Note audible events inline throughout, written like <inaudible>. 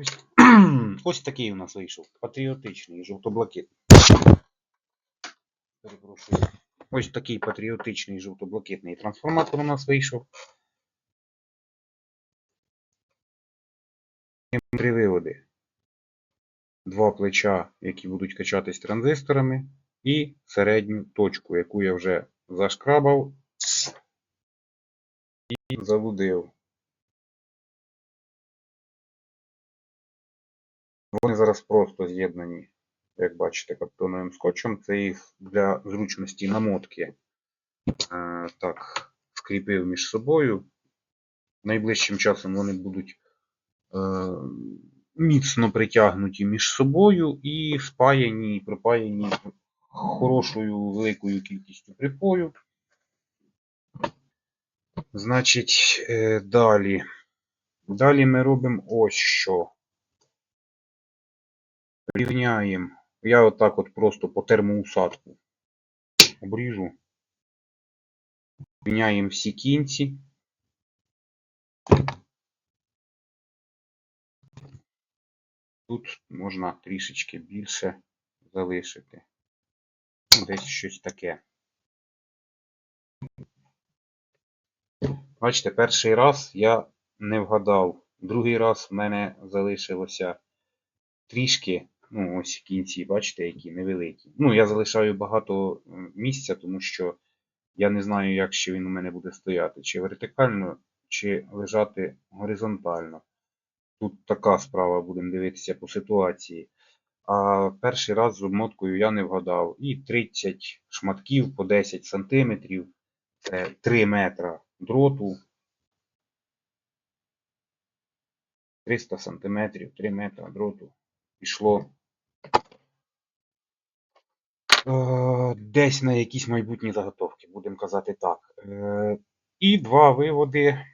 Ось, <clears throat> ось такий у нас вийшов. Патріотичний, жовто-блакитний. Ось такий патріотичний жовто-блакитний трансформатор у нас вийшов. Три виводи. Два плеча, які будуть качатись транзисторами, і середню точку, яку я вже зашкрабав і залудив. Вони зараз просто з'єднані, як бачите, картоновим скотчем. Це їх для зручності намотки е, так скріпив між собою. Найближчим часом вони будуть е, міцно притягнуті між собою і спаяні, і припаяні хорошою великою кількістю припою. Значить, е, далі. Далі ми робимо ось що. Рівняємо. Я отак от просто по термоусадку обріжу. Рівняємо всі кінці. Тут можна трішечки більше залишити. Десь щось таке. Бачите, перший раз я не вгадав. Другий раз в мене залишилося трішки, ну ось кінці, бачите, які невеликі. Ну, я залишаю багато місця, тому що я не знаю, як ще він у мене буде стояти. Чи вертикально, чи лежати горизонтально. Тут така справа, будемо дивитися по ситуації. А перший раз з обмоткою я не вгадав. І 30 шматків по 10 сантиметрів, це 3 метра дроту. 300 сантиметрів, 3 метра дроту пішло е, десь на якісь майбутні заготовки, будемо казати так. Е, і два виводи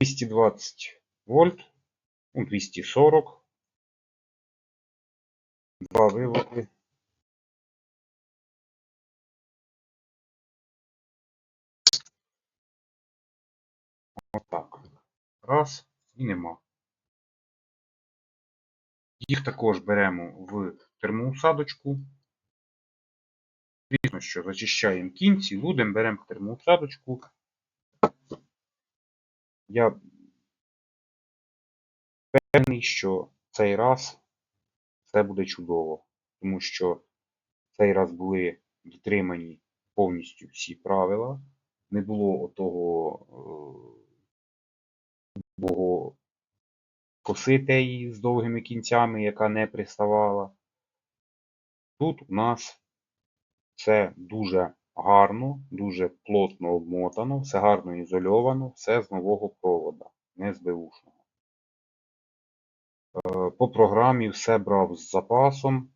220 вольт, ну, 240. Два виводи. Отак. Раз і нема. Їх також беремо в термоусадочку. Звісно, що зачищаємо кінці, лудем беремо в термоусадочку. Я певний, що цей раз все буде чудово, тому що цей раз були дотримані повністю всі правила. Не було отого е, бого коси з довгими кінцями, яка не приставала. Тут у нас все дуже гарно, дуже плотно обмотано, все гарно ізольовано, все з нового провода, не з беушного. Е, По програмі все брав з запасом,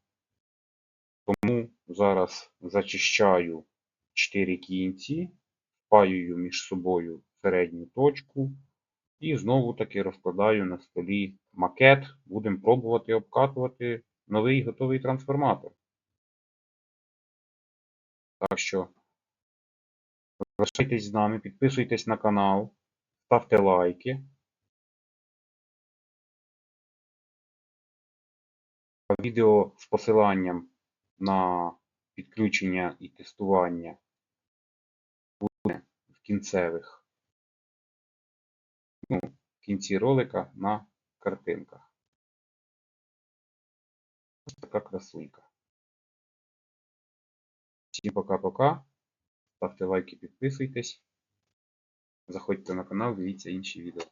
тому зараз зачищаю 4 кінці, впаюю між собою середню точку і знову таки розкладаю на столі макет. Будемо пробувати обкатувати новий готовий трансформатор. Так що залишайтесь з нами, підписуйтесь на канал, ставте лайки. Відео з посиланням на підключення і тестування буде в кінцевих, ну, в кінці ролика на картинках. Ось така красунька. Всім пока-пока. Ставте лайки, підписуйтесь. Заходьте на канал, дивіться інші відео.